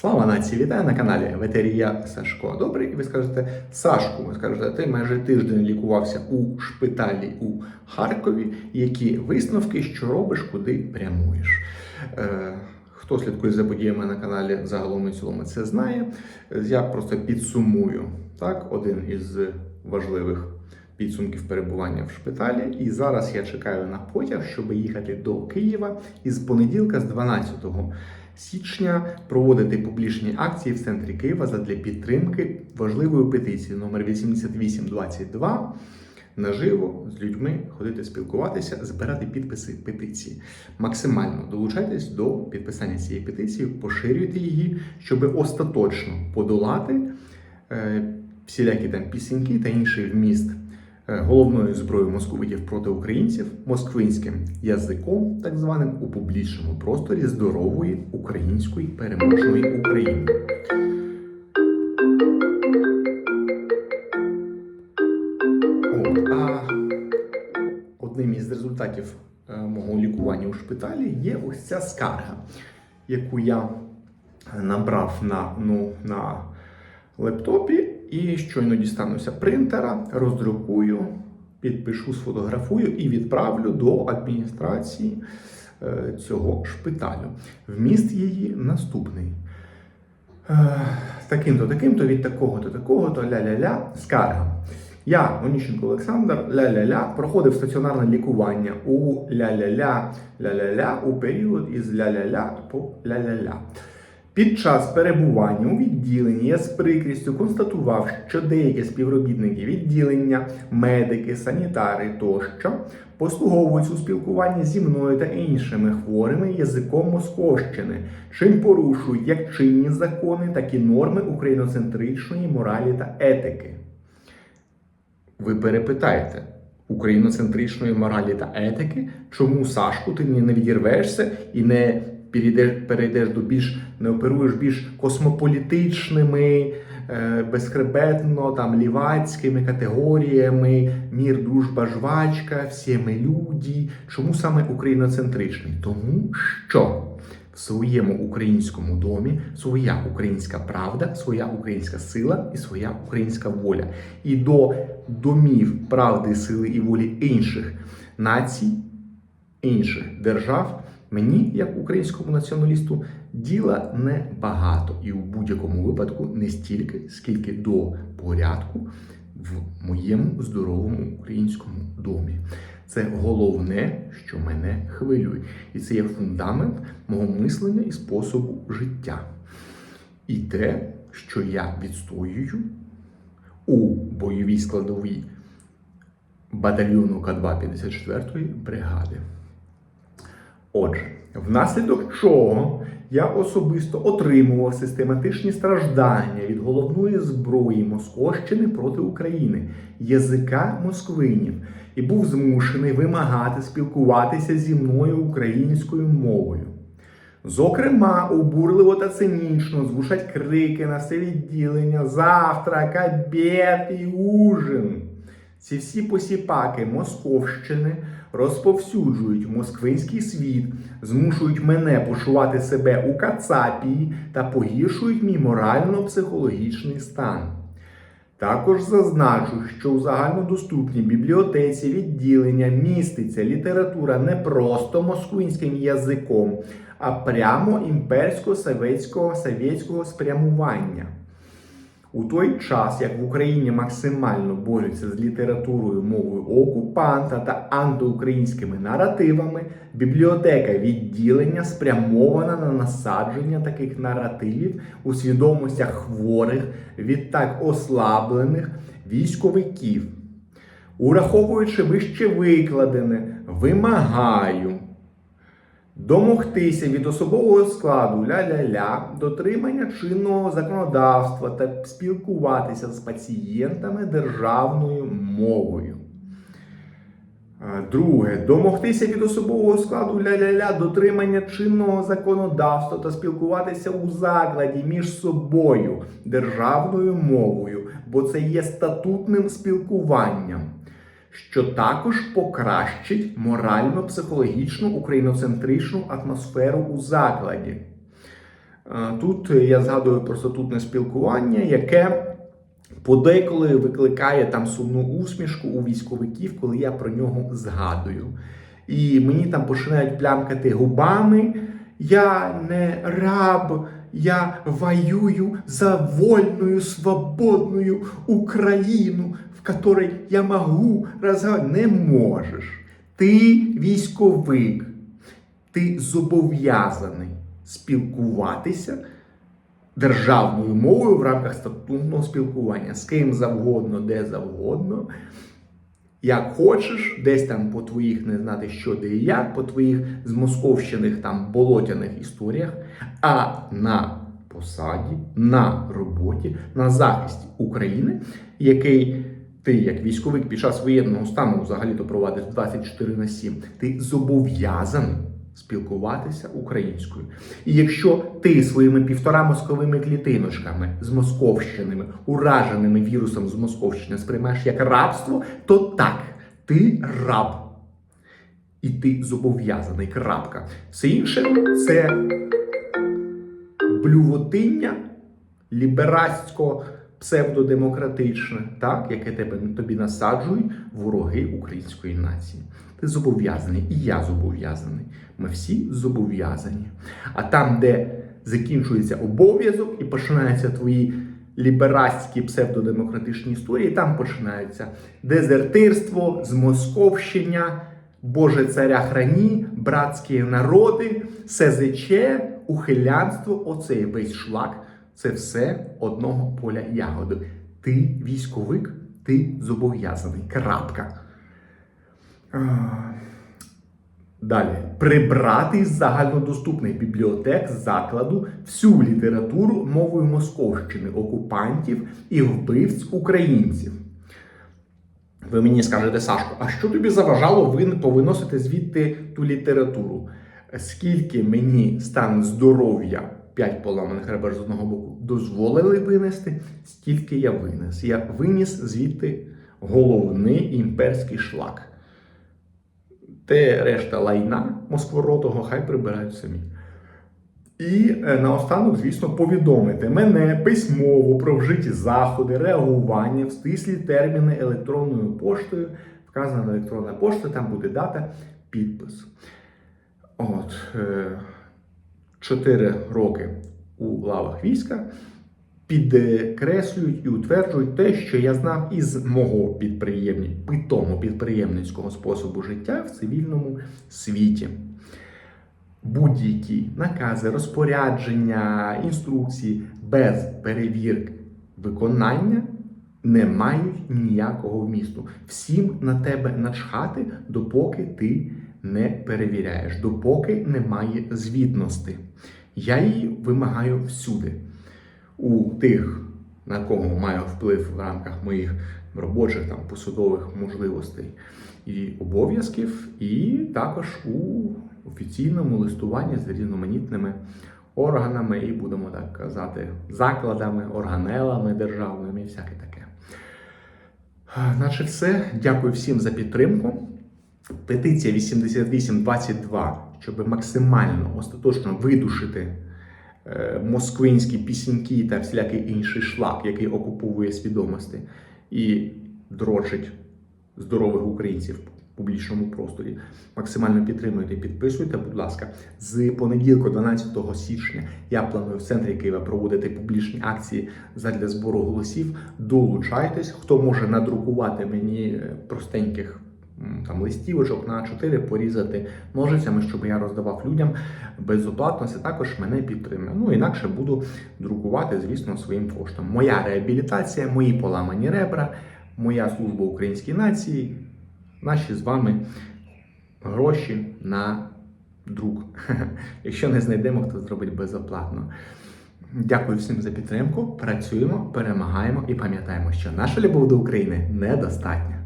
Слава нації! Вітаю на каналі Ветерія Сашко. Добрий, і ви скажете Сашку. Ви скажете, ти майже тиждень лікувався у шпиталі у Харкові. Які висновки, що робиш, куди прямуєш? Е, хто слідкує за подіями на каналі загалом і цілому це знає. Я просто підсумую так, один із важливих підсумків перебування в шпиталі. І зараз я чекаю на потяг, щоб їхати до Києва. І з понеділка, з 12 січня, проводити публічні акції в центрі Києва задля підтримки важливої петиції номер 8822 наживо з людьми ходити спілкуватися, збирати підписи петиції. Максимально долучайтесь до підписання цієї петиції, поширюйте її, щоб остаточно подолати е, всілякі там пісеньки та інший вміст головною зброєю московитів проти українців москвинським язиком, так званим у публічному просторі здорової української переможної України. От, а одним із результатів е, мого лікування у шпиталі є ось ця скарга, яку я набрав на, ну, на лептопі і щойно дістануся принтера, роздрукую, підпишу, сфотографую і відправлю до адміністрації е, цього шпиталю. Вміст її наступний. Е, Таким-то, таким-то, від такого-то, такого-то, ля-ля-ля, скарга. Я, Оніщенко Олександр, ля-ля-ля, проходив стаціонарне лікування у ля-ля-ля, ля-ля-ля у період із ля-ля-ля по ля-ля-ля. Під час перебування у відділенні я з прикрістю констатував, що деякі співробітники відділення, медики, санітари тощо послуговуються у спілкуванні зі мною та іншими хворими язиком Московщини, чим порушують як чинні закони, так і норми україноцентричної моралі та етики. Ви перепитаєте україноцентричної моралі та етики, чому Сашку ти не відірвешся і не перейдеш, перейдеш до більш не оперуєш більш космополітичними, е, безхребетно там лівацькими категоріями, мір, дружба, жвачка, всі ми люди. Чому саме україноцентричний? Тому що в своєму українському домі своя українська правда, своя українська сила і своя українська воля. І до домів правди, сили і волі інших націй, інших держав. Мені, як українському націоналісту, діла не багато і у будь-якому випадку не стільки, скільки до порядку в моєму здоровому українському домі. Це головне, що мене хвилює, і це є фундамент мого мислення і способу життя. І те, що я відстоюю у бойовій складовій батальйону К2 54-ї бригади. Отже, внаслідок чого я особисто отримував систематичні страждання від головної зброї Московщини проти України, язика москвинів, і був змушений вимагати спілкуватися зі мною українською мовою. Зокрема, обурливо та цинічно звучать крики на все відділення завтрак, обід і ужин. Ці всі посіпаки Московщини розповсюджують москвинський світ, змушують мене почувати себе у Кацапії та погіршують мій морально-психологічний стан. Також зазначу, що у загальнодоступній бібліотеці відділення міститься література не просто москвинським язиком, а прямо імперсько-советського совєтського спрямування. У той час, як в Україні максимально борються з літературою мовою окупанта та антиукраїнськими наративами, бібліотека відділення спрямована на насадження таких наративів у свідомостях хворих, відтак ослаблених військовиків. Ураховуючи вище викладене, вимагаю домогтися від особового складу ля-ля-ля, дотримання чинного законодавства та спілкуватися з пацієнтами державною мовою. Е, Друге, домогтися від особового складу ля-ля-ля, дотримання чинного законодавства та спілкуватися у закладі між собою державною мовою, бо це є статутним спілкуванням що також покращить морально-психологічну україноцентричну атмосферу у закладі. Е, Тут я згадую про статутне спілкування, яке подеколи викликає там сумну усмішку у військовиків, коли я про нього згадую. І мені там починають плямкати губами. Я не раб, я воюю за вольную, свободную Україну, в которой я можу розговаривати. Не можеш. Ти військовик, ти зобов'язаний спілкуватися державною мовою в рамках статутного спілкування з ким завгодно, де завгодно. Як хочеш, десь там по твоїх не знати що де і як, по твоїх змосковщених там болотяних історіях, а на посаді, на роботі, на захисті України, який ти, як військовик, під час воєнного стану взагалі-то провадиш 24 на 7, ти зобов'язаний спілкуватися українською. І якщо ти своїми півтора мозковими клітиночками з московщинами, ураженими вірусом з Московщини, сприймаєш як рабство, то так, ти раб. І ти зобов'язаний. Крапка. Все інше це блювотиння ліберастсько псевдодемократичне, так, яке тебе тобі насаджують вороги української нації. Ти зобов'язаний, і я зобов'язаний. Ми всі зобов'язані. А там, де закінчується обов'язок і починаються твої ліберастські псевдодемократичні історії, там починається дезертирство, змосковщення, Боже царя храні, братські народи, СЗЧ, ухилянство, оцей весь шлак. Це все одного поля ягоди. Ти військовик, ти зобов'язаний. Крапка. Далі. Прибрати з загальнодоступних бібліотек закладу всю літературу мовою Московщини, окупантів і вбивць українців. Ви мені скажете, Сашко, а що тобі заважало вин- повиносити звідти ту літературу? Скільки мені стан здоров'я, п'ять поламаних ребер з одного боку, дозволили винести, стільки я винес. Я виніс звідти головний імперський шлак. Те решта лайна Москворотого хай прибирають самі. І е, наостанок, звісно, повідомити мене письмово про вжиті заходи, реагування в стислі терміни електронною поштою. Вказана електронна пошта, там буде дата, підпис. От, е, чотири роки у лавах війська підкреслюють і утверджують те, що я знав із мого підприємні, питому підприємницького способу життя в цивільному світі. Будь-які накази, розпорядження, інструкції без перевірки виконання не мають ніякого вмісту. Всім на тебе начхати, допоки ти не перевіряєш, допоки немає звітності. Я її вимагаю всюди. У тих, на кого маю вплив в рамках моїх робочих там посадових можливостей і обов'язків, і також у офіційному листуванні з різноманітними органами, і будемо так казати, закладами, органелами державними і всяке таке. А, Наче все. Дякую всім за підтримку. Петиція 8822, щоб максимально остаточно видушити е, москвинські пісеньки та всілякий інший шлак, який окуповує свідомості і дрочить здорових українців в публічному просторі. Максимально підтримуйте, підписуйте, будь ласка. З понеділка, 12 січня, я планую в центрі Києва проводити публічні акції задля збору голосів. Долучайтесь, хто може надрукувати мені е, простеньких. Там листівочок на 4 порізати ножицями, щоб я роздавав людям безоплатно. Це також мене підтримує. Ну інакше буду друкувати, звісно, своїм коштом. Моя реабілітація, мої поламані ребра, моя служба українській нації, наші з вами гроші на друк. Якщо не знайдемо, хто зробить безоплатно. Дякую всім за підтримку. Працюємо, перемагаємо і пам'ятаємо, що наша любов до України недостатня.